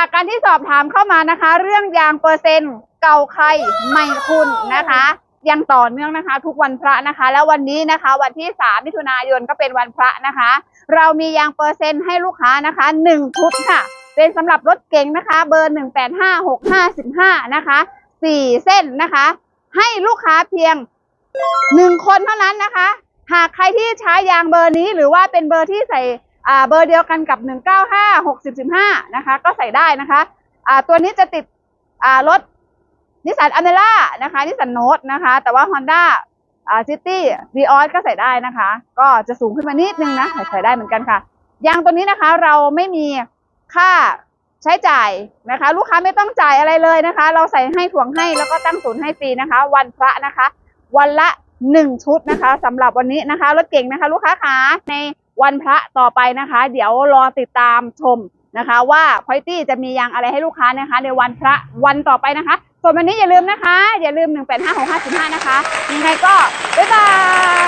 จากการที่สอบถามเข้ามานะคะ เรื่องยางเปอร์เซ็นต์เก่าใครไม่คุณนะคะยังต่อเนื่องนะคะ ทุกวันพระนะคะ แล้ววันนี้นะคะ วันที่ 3 มิถุนายนก็เป็นวันพระนะคะ เรามียางเปอร์เซ็นต์ให้ลูกค้านะคะ1ชุดค่ะ เป็นสำหรับรถเก๋งนะคะ เบอร์ 185655 นะคะ 4 เส้นนะคะ ให้ลูกค้าเพียง 1 คนเท่านั้นนะคะ หากใครที่ใช้ยางเบอร์นี้หรือว่าเป็นเบอร์ที่ใส่ อ่าเบอร์เดียวกันกับ 195 60 15 นะคะ ก็ใส่ได้นะคะอ่าตัวนี้จะติดอ่ารถนิสสันอเมร่านะคะนิสสันโนตนะคะ แต่ว่า Honda อ่าซิตี้วีออสก็ใส่ได้นะคะ ก็จะสูงขึ้นมานิดนึงนะใส่ใส่ได้เหมือนกันค่ะยางตัวนี้นะคะเราไม่มีค่าใช้จ่ายนะคะ ลูกค้าไม่ต้องจ่ายอะไรเลยนะคะ เราใส่ให้ถ่วงให้แล้วก็ตั้งศูนย์ให้ฟรีนะคะ วันพระนะคะ วันละหนึ่งชุดนะคะสำหรับวันนี้นะคะรถเก่งนะคะ ลูกค้าขาใน วันพระต่อไปนะคะ เดี๋ยวรอติดตามชมนะคะ ว่าพอยตี้จะมียางอะไรให้ลูกค้านะคะ ในวันพระวันต่อไปนะคะ ส่วนวันนี้อย่าลืมนะคะ อย่าลืม 1 8 5 6 5 5นะคะยังไงก็บ๊ายบาย